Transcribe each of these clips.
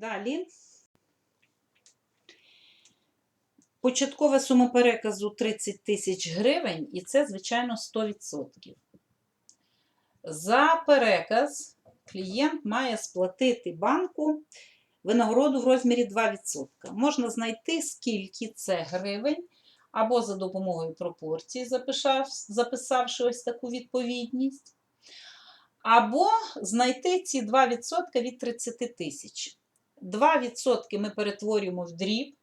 Далі. Початкова сума переказу 30 тисяч гривень, і це, звичайно, 100%. За переказ клієнт має сплатити банку винагороду в розмірі 2%. Можна знайти, скільки це гривень, або за допомогою пропорції, записавши ось таку відповідність, або знайти ці 2% від 30 тисяч. 2% ми перетворюємо в дріб,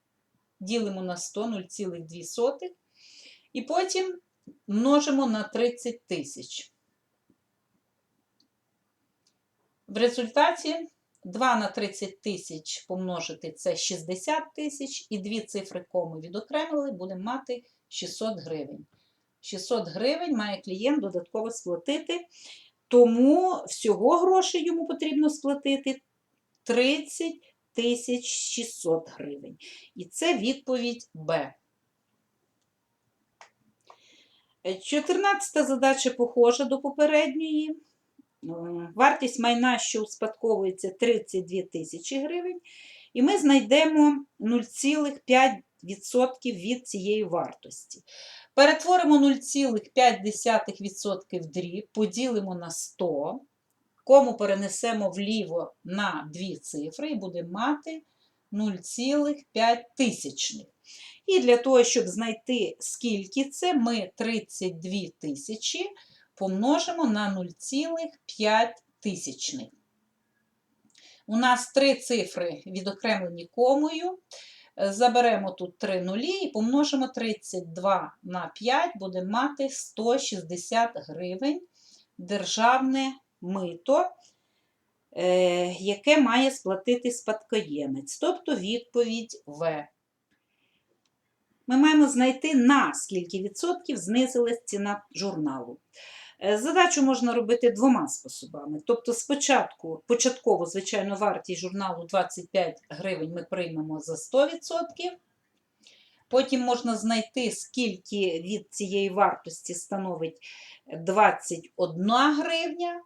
ділимо на 100, 0,2, і потім множимо на 30 тисяч. В результаті 2 на 30 тисяч помножити це 60 тисяч, і дві цифри кому відокремили, будемо мати 600 гривень. 600 гривень має клієнт додатково сплатити, тому всього грошей йому потрібно сплатити 30 тисяч 600 гривень. І це відповідь Б. 14 задача похожа до попередньої. Е, Вартість майна, що успадковується 32 тисячі гривень, і ми знайдемо 0,5% від цієї вартості. Перетворимо 0,5% в дріб, поділимо на 100, кому перенесемо вліво на дві цифри і будемо мати 0,5 тисячних. І для того, щоб знайти, скільки це, ми 32 тисячі помножимо на 0,5 тисячних. У нас три цифри відокремлені комою. Заберемо тут 3 нулі і помножимо 32 на 5, будемо мати 160 гривень державне мито, е, яке має сплатити спадкоємець, тобто відповідь В. Ми маємо знайти, на скільки відсотків знизилась ціна журналу. Е, Задачу можна робити двома способами. Тобто, спочатку початкову, звичайно, вартість журналу 25 гривень ми приймемо за 100%. Потім можна знайти, скільки від цієї вартості становить 21 гривня,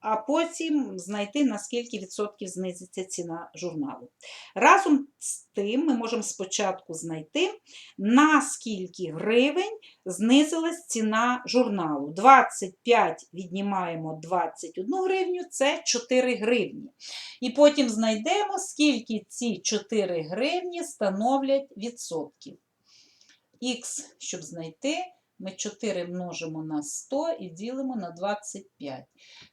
а потім знайти, на скільки відсотків знизиться ціна журналу. Разом з тим ми можемо спочатку знайти, на скільки гривень знизилась ціна журналу. 25 віднімаємо 21 гривню, це 4 гривні. І потім знайдемо, скільки ці 4 гривні становлять відсотків. Х, щоб знайти, ми 4 множимо на 100 і ділимо на 25.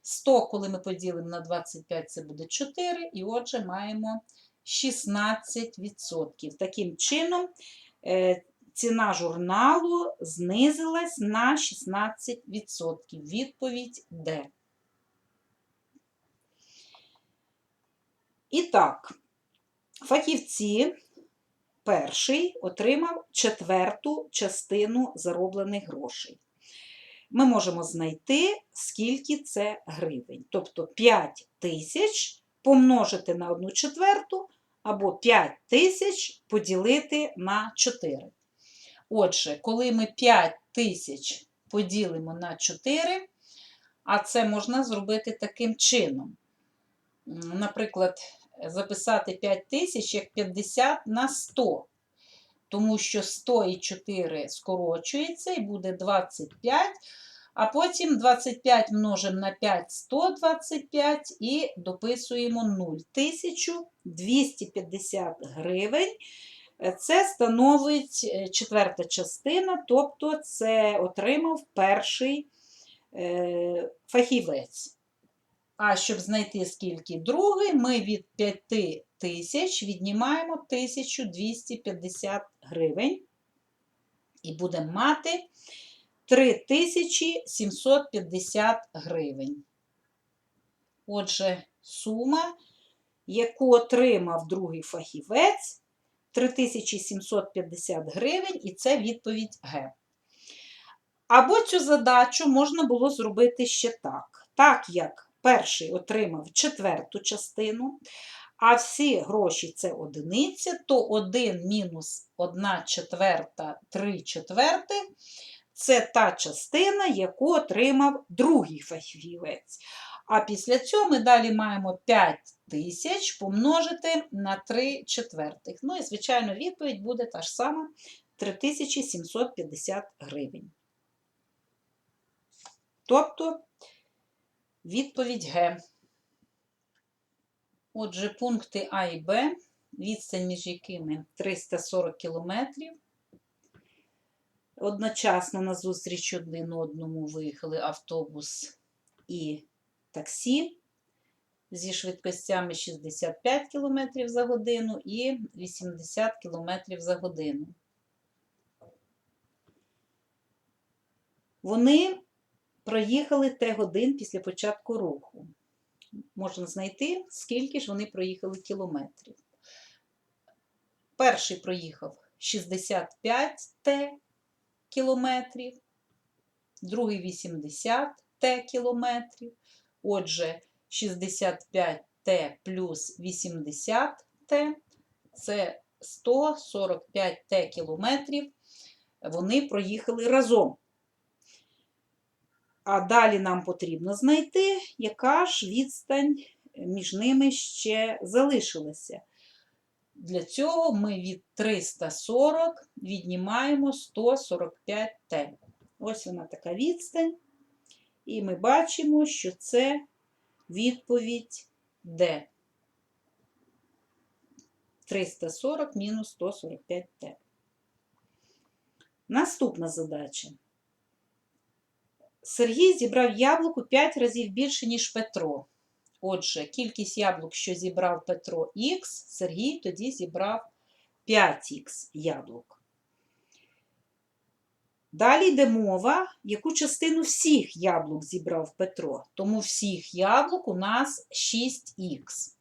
100, коли ми поділимо на 25, це буде 4, і отже маємо 16%. Таким чином, е, ціна журналу знизилась на 16%. Відповідь Д. І так, фахівці перший отримав четверту частину зароблених грошей. Ми можемо знайти, скільки це гривень. Тобто 5 тисяч помножити на 1 четверту, або 5 тисяч поділити на 4. Отже, коли ми 5 тисяч поділимо на 4, а це можна зробити таким чином. Наприклад, записати 5 тисяч як 50 на 100, тому що 100 і 4 скорочується і буде 25, а потім 25 множимо на 5 125 і дописуємо 0. 1250 гривень. Це становить е, четверта частина, тобто це отримав перший е, фахівець. А щоб знайти скільки другий, ми від 5 тисяч віднімаємо 1250 гривень і будемо мати 3750 гривень. Отже, сума, яку отримав другий фахівець, 3750 гривень, і це відповідь Г. Або цю задачу можна було зробити ще так. Так як перший отримав четверту частину, а всі гроші це одиниця, то 1 мінус 1 четверта, 3 четверти це та частина, яку отримав другий фахівець. А після цього ми далі маємо 5 тисяч помножити на 3 четвертих. Ну і, звичайно, відповідь буде та ж сама 3750 гривень. Тобто відповідь Г. Отже, пункти А і Б, відстань між якими 340 км. Одночасно на зустріч один одному виїхали автобус і таксі зі швидкостями 65 км за годину і 80 км за годину. Вони проїхали Т годин після початку руху. Можна знайти, скільки ж вони проїхали кілометрів. Перший проїхав 65 Т кілометрів, другий 80 Т кілометрів. Отже, 65 Т плюс 80 Т це 145 Т кілометрів. Вони проїхали разом. А далі нам потрібно знайти, яка ж відстань між ними ще залишилася. Для цього ми від 340 віднімаємо 145 Т. Ось вона така відстань. І ми бачимо, що це відповідь Д. 340 мінус 145 Т. Наступна задача. Сергій зібрав яблук у 5 разів більше, ніж Петро. Отже, кількість яблук, що зібрав Петро Х, Сергій тоді зібрав 5х яблук. Далі йде мова, яку частину всіх яблук зібрав Петро. Тому всіх яблук у нас 6х.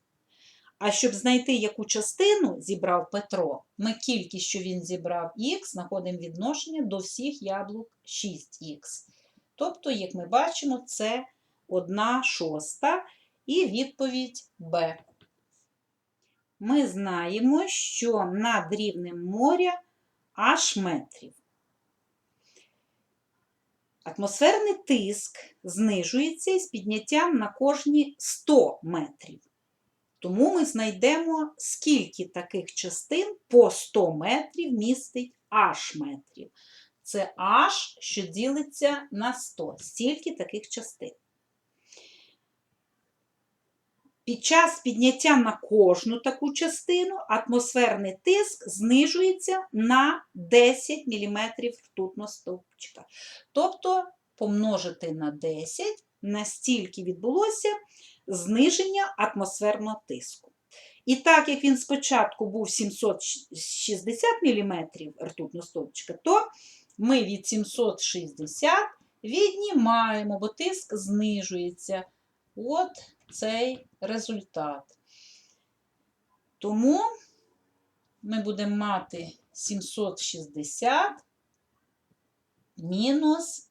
А щоб знайти, яку частину зібрав Петро, ми кількість, що він зібрав х, знаходимо відношення до всіх яблук 6х. Тобто, як ми бачимо, це 1 шоста і відповідь Б. Ми знаємо, що над рівнем моря аж метрів. Атмосферний тиск знижується із підняттям на кожні 100 метрів. Тому ми знайдемо, скільки таких частин по 100 метрів містить аж метрів. Це аж, що ділиться на 100. Стільки таких частин. Під час підняття на кожну таку частину атмосферний тиск знижується на 10 мм ртутного стовпчика. Тобто помножити на 10, настільки відбулося зниження атмосферного тиску. І так як він спочатку був 760 мм ртутного стовпчика, то ми від 760 віднімаємо, бо тиск знижується. От цей результат. Тому ми будемо мати 760 мінус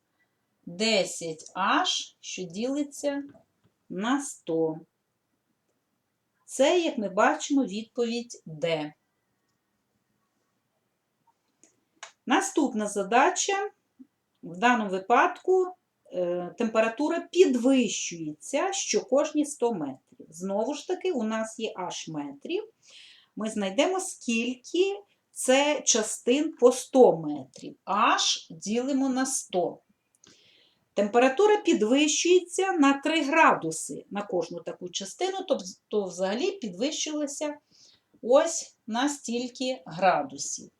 10h, що ділиться на 100. Це, як ми бачимо, відповідь Д. Наступна задача в даному випадку е, температура підвищується що кожні 100 метрів. Знову ж таки, у нас є аж метрів. Ми знайдемо, скільки це частин по 100 метрів. Аж ділимо на 100. Температура підвищується на 3 градуси на кожну таку частину, тобто взагалі підвищилася ось на стільки градусів.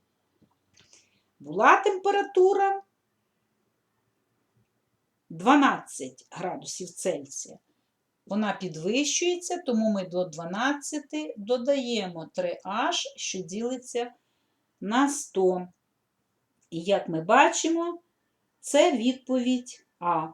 Була температура 12 градусів Цельсія. Вона підвищується, тому ми до 12 додаємо 3H, що ділиться на 100. І як ми бачимо, це відповідь А.